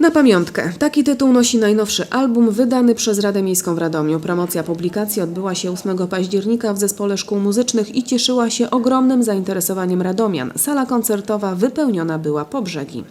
Na pamiątkę. Taki tytuł nosi najnowszy album wydany przez Radę Miejską w Radomiu. Promocja publikacji odbyła się 8 października w Zespole Szkół Muzycznych i cieszyła się ogromnym zainteresowaniem radomian. Sala koncertowa wypełniona była po brzegi.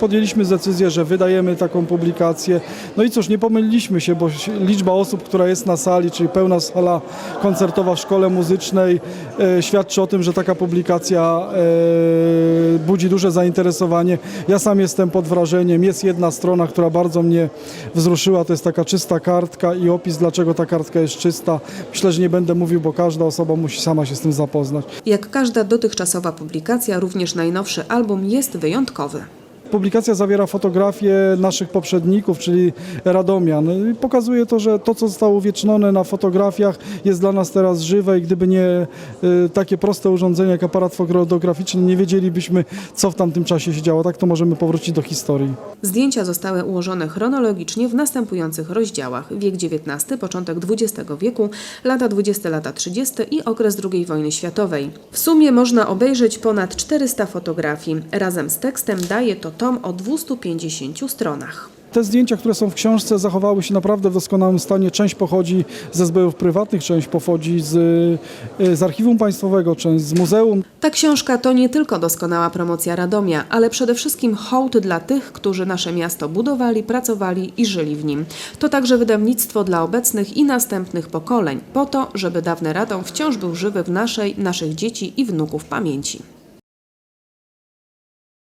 Podjęliśmy decyzję, że wydajemy taką publikację. No i cóż, nie pomyliliśmy się, bo liczba osób, która jest na sali, czyli pełna sala koncertowa w szkole muzycznej, e, świadczy o tym, że taka publikacja e, budzi duże zainteresowanie. Ja sam jestem pod wrażeniem. Jest jedna strona, która bardzo mnie wzruszyła, to jest taka czysta kartka i opis, dlaczego ta kartka jest czysta. Myślę, że nie będę mówił, bo każda osoba musi sama się z tym zapoznać. Jak każda dotychczasowa publikacja, również najnowszy album jest wyjątkowy. Publikacja zawiera fotografie naszych poprzedników, czyli Radomian. Pokazuje to, że to, co zostało uwiecznione na fotografiach jest dla nas teraz żywe i gdyby nie y, takie proste urządzenie jak aparat fotograficzny, nie wiedzielibyśmy, co w tamtym czasie się działo. Tak to możemy powrócić do historii. Zdjęcia zostały ułożone chronologicznie w następujących rozdziałach: wiek XIX, początek XX wieku, lata 20, lata 30 i okres II wojny światowej. W sumie można obejrzeć ponad 400 fotografii. Razem z tekstem daje to tom o 250 stronach. Te zdjęcia, które są w książce, zachowały się naprawdę w doskonałym stanie. Część pochodzi ze zbiorów prywatnych, część pochodzi z, y, z Archiwum Państwowego, część z muzeum. Ta książka to nie tylko doskonała promocja Radomia, ale przede wszystkim hołd dla tych, którzy nasze miasto budowali, pracowali i żyli w nim. To także wydawnictwo dla obecnych i następnych pokoleń, po to, żeby dawny Radom wciąż był żywy w naszej, naszych dzieci i wnuków pamięci.